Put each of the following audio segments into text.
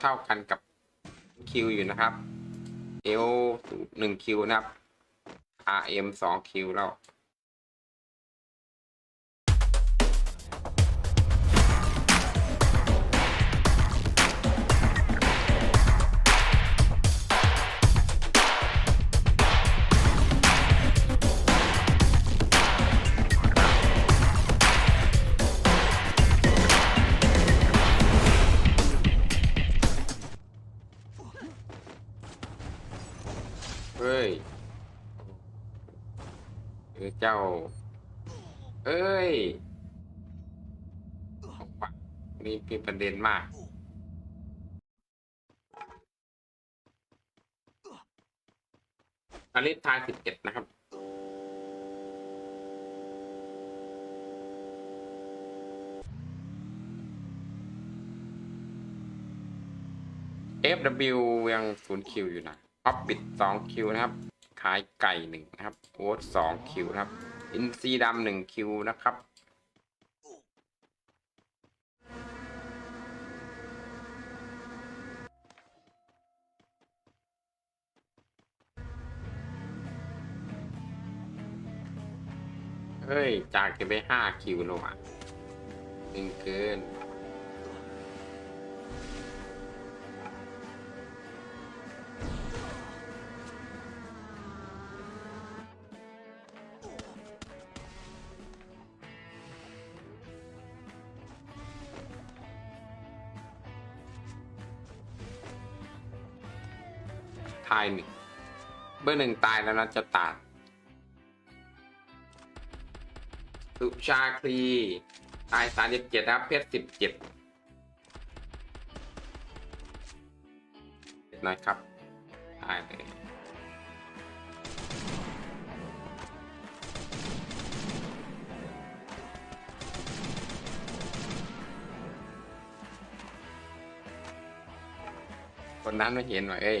เท่ากันกับคิวอยู่นะครับเอลหนึ่งคิวนะครับ RM สองคิวแล้ว ฮ้ยเออเจ้า เอ้ยนี่มีประเด็นมากอลิทายสิบเอ็ดนะครับ FW ยังศูนย์คิวอยู่นะ ออฟบิดสองคิวนะครับขายไก่หนึ่งนะครับโอ๊ตสองคิวนะครับ อินซีดำหนึ่งคิวนะครับเฮ้ย จากจะไปห้าคิวแล้วอะตึงเกินายหนึ่งเบอร์หนึ่งตายแล้วนะจะตาดสุชาคลีตายสามสิบเจ็ดครับเพชรสิบเจ็ดนะครับตายเลยคนนั้นไม่เห็นว่าเอ้ย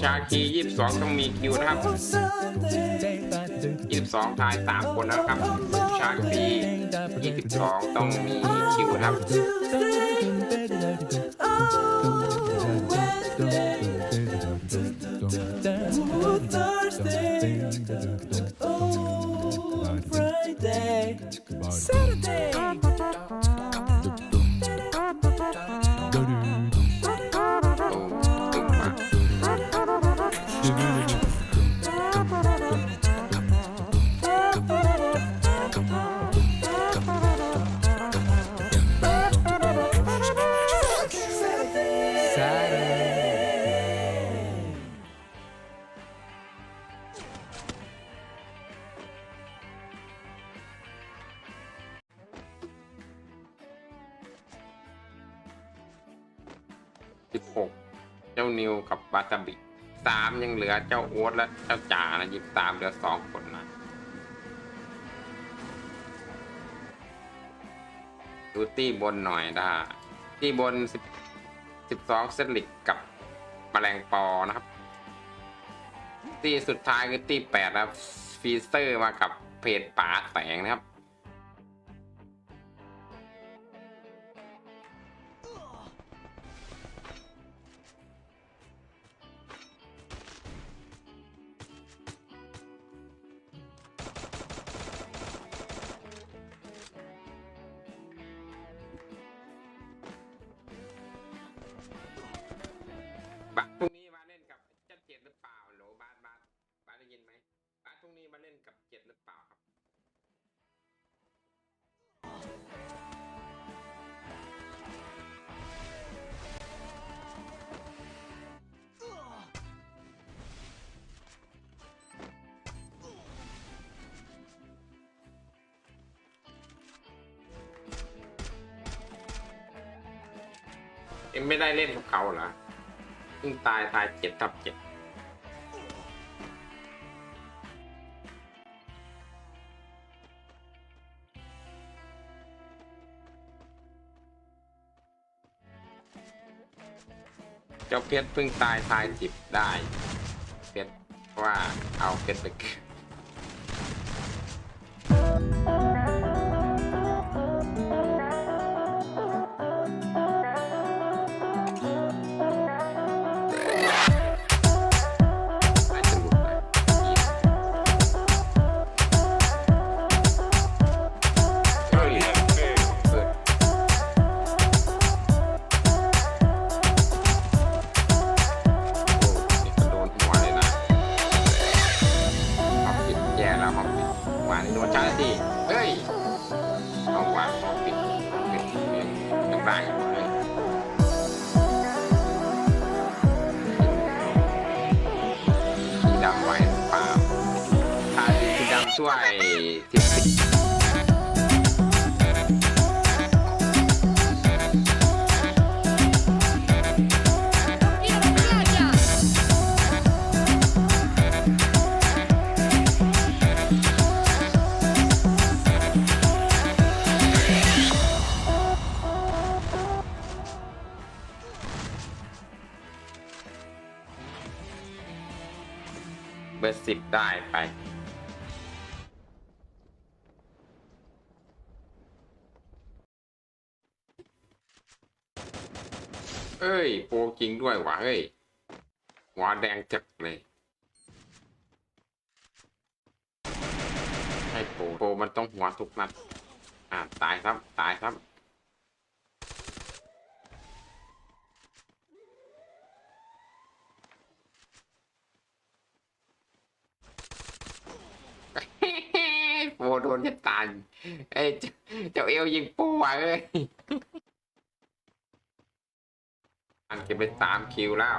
ชาคียี่สิบสองต้องมีคิวนะครับยี่สิบสองทายสามคนนะครับ ชาคียี่สิบสองต้องมีคิวนะครับโ16 เจ้านิวกับบาซาบิสามยังเหลือเจ้าโอ๊ตและเจ้าจ๋านะยิบสามเหลือสองคนนะดูตี้บนหน่อยได้ตี้บนสิบสองเซตลิกกับมแมลงปอนะครับ ตี้สุดท้ายคือตี้แปดนะครับฟีเซอร์มากับเพจป่าแสงนะครับ มาเล่นกับเจ็ดหรือเปล่าครับเอ็มไม่ได้เล่นกับเขาเหรอเพิ่งตายตายเจ็ดทับเจ็ด เจ้าเพชรเพิ่งตายทายจิบได้เพชรว่าเอาเพชรไปคืนไป ยังได้อยู่เลยสีดำไว้หรือเปล่าทาสีสีดำช่วย เบอร์สิบได้ไป เอ้ย โปรจริงด้วยวะเฮ้ยหัวแดงจักเลย ให้โปรโปรมันต้องหัวทุกนัด อ่าตายครับ ตายครับ โปโดนจะตายเอ้ยเจ้าเอวยิงปูอะเอ้ยอันเก็บไปสามคิวแล้ว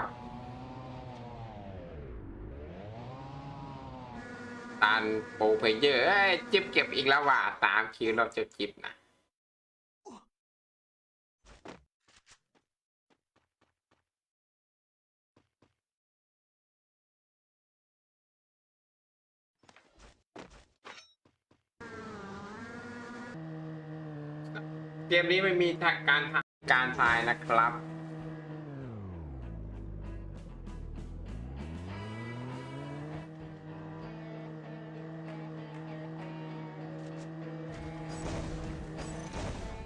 ตานโปรเพเยอร์เอ้ยจิบเก็บอีกแล้วว่ะสามคิวเราจะจิบนะ เกมนี้ไม่มีทางการการทายนะครับ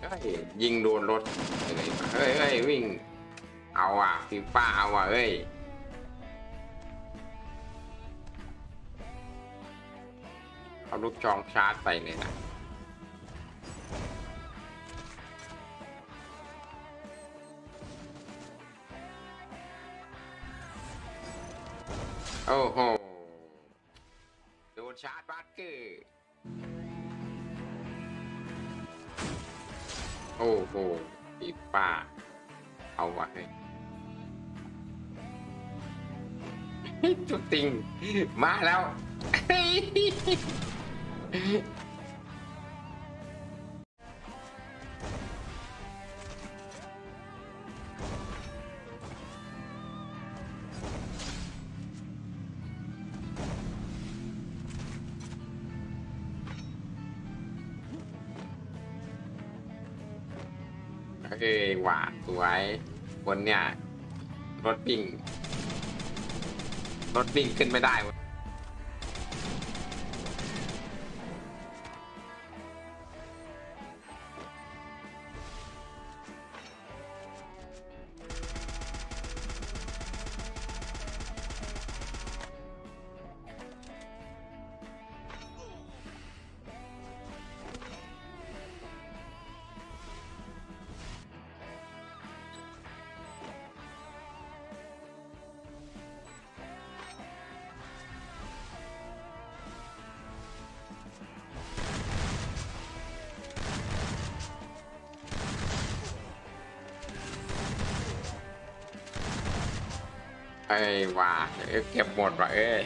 เฮ้ยยิงโดนรถเฮ้ยเฮ้ยวิ่ง เอาอะฟีฟ้าเอาอะเฮ้ยเอาลูกจองชาร์จไปเลยนะ โอ้โหโดนชาร์จบัตเกอร์โอ้โหปีป้า เอาไว้จุดติง มาแล้ว เอ้ยหวานสวยบนเนี่ย รถปิ่งรถปิ่งขึ้นไม่ได้ อ้ว่าเอ๊ะเก็บหมดว่ะเอ้ย